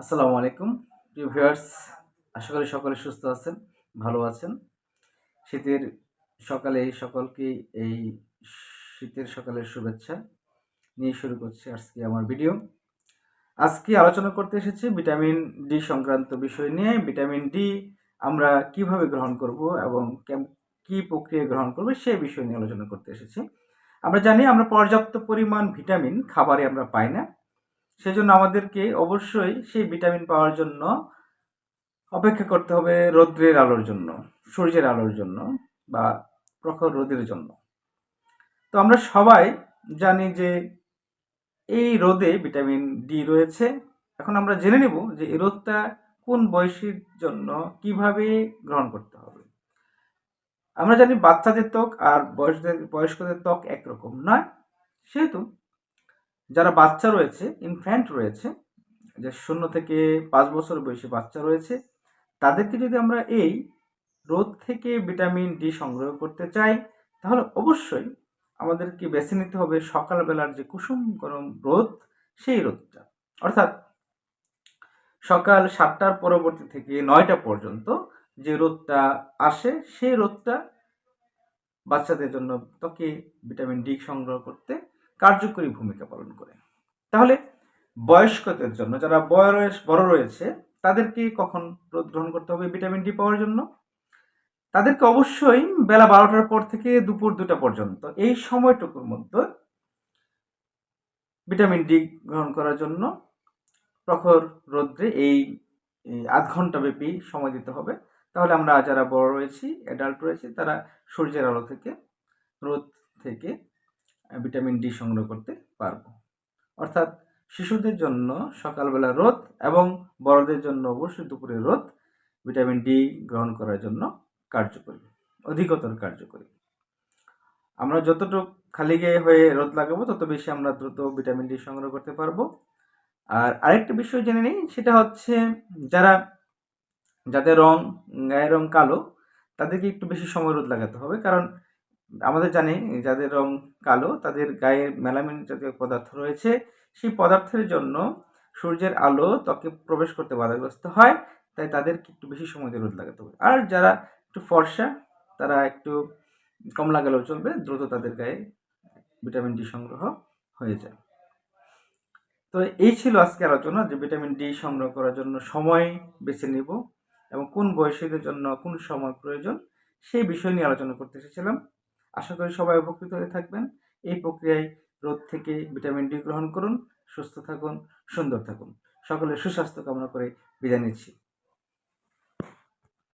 আসসালামু আলাইকুম। প্রিয় ভিউয়ার্স, আশা করি সকলে সুস্থ আছেন, ভালো আছেন। শীতের সকালে সকলকে এই শীতের সকালের শুভেচ্ছা নিয়ে শুরু করছি আজকে আমার ভিডিও। আজকে আলোচনা করতে এসেছি ভিটামিন ডি সংক্রান্ত বিষয় নিয়ে। ভিটামিন ডি আমরা কীভাবে গ্রহণ করব এবং কি প্রক্রিয়া গ্রহণ করব সেই বিষয় নিয়ে আলোচনা করতে এসেছি। আমরা জানি আমরা পর্যাপ্ত পরিমাণ ভিটামিন খাবারে আমরা পাই না। সেজন্য আমাদেরকে অবশ্যই সেই ভিটামিন পাওয়ার জন্য অপেক্ষা করতে হবে রৌদ্রের আলোর জন্য, সূর্যের আলোর জন্য বা প্রখর রোদের জন্য। তো আমরা সবাই জানি যে এই রোদে ভিটামিন ডি রয়েছে। এখন আমরা জেনে নেব যে এই রোদটা কোন বয়সীর জন্য কীভাবে গ্রহণ করতে হবে। আমরা জানি বাচ্চাদের ত্বক আর বয়সদের, বয়স্কদের ত্বক একরকম নয়, সেহেতু যারা বাচ্চা রয়েছে ইনফ্যান্ট রয়েছে, যে শূন্য থেকে পাঁচ বছর বয়সী বাচ্চা রয়েছে, তাদেরকে যদি আমরা এই রোদ থেকে ভিটামিন ডি সংগ্রহ করতে চাই, তাহলে অবশ্যই আমাদেরকে বেছে নিতে হবে সকালবেলার যে কুসুম গরম রোদ সেই রোদটা অর্থাৎ সকাল সাতটার পরবর্তী থেকে নয়টা পর্যন্ত যে রোদটা আসে, সেই রোদটা বাচ্চাদের জন্য ত্বকে ভিটামিন ডি সংগ্রহ করতে কার্যকরী ভূমিকা পালন করে। তাহলে বয়স্কদের জন্য, যারা বয়স, বড় রয়েছে, তাদেরকে কখন রোদ গ্রহণ করতে হবে ভিটামিন ডি পাওয়ার জন্য? তাদেরকে অবশ্যই বেলা বারোটার পর থেকে দুপুর দুটা পর্যন্ত, এই সময়টুকুর মধ্যে ভিটামিন ডি গ্রহণ করার জন্য প্রখর রোদ্রে এই আধ ঘণ্টা ব্যাপী সময় দিতে হবে। তাহলে আমরা যারা বড় রয়েছি অ্যাডাল্ট রয়েছি, তারা সূর্যের আলো থেকে, রোদ থেকে ভিটামিন ডি সংগ্রহ করতে পারব। অর্থাৎ শিশুদের জন্য সকালবেলা রোদ এবং বড়দের জন্য অবশ্যই দুপুরে রোদ ভিটামিন ডি গ্রহণ করার জন্য কার্যকরী, অধিকতর কার্যকরী। আমরা যতটুকু খালি গায়ে হয়ে রোদ লাগাবো, তত বেশি আমরা দ্রুত ভিটামিন ডি সংগ্রহ করতে পারব। আর আরেকটা বিষয় জেনে নিই, সেটা হচ্ছে যারা, যাদের রং, গায়ের রং কালো, তাদেরকে একটু বেশি সময় রোদ লাগাতে হবে। কারণ আমাদের জানি যাদের রং কালো, তাদের গায়ে মেলামিন জাতীয় পদার্থ রয়েছে। সেই পদার্থের জন্য সূর্যের আলো ত্বকে প্রবেশ করতে বাধাগ্রস্ত হয়, তাই তাদেরকে একটু বেশি সময় রোদ লাগাতে হবে। আর যারা একটু ফর্সা, তারা একটু কম লাগালেও চলবে, দ্রুত তাদের গায়ে ভিটামিন ডি সংগ্রহ হয়ে যায়। তো এই ছিল আজকে আলোচনা যে ভিটামিন ডি সংগ্রহ করার জন্য সময় বেছে নেব এবং কোন বয়সীদের জন্য, কোন সময় প্রয়োজন, সেই বিষয় নিয়ে আলোচনা করতে এসেছিলাম। আশা করি সবাই উপকৃত হয়ে থাকবেন। এই প্রক্রিয়ায় রোদ থেকে ভিটামিন ডি গ্রহণ করুন, সুস্থ থাকুন, সুন্দর থাকুন। সকলের সুস্বাস্থ্য কামনা করে বিদায় নিচ্ছি।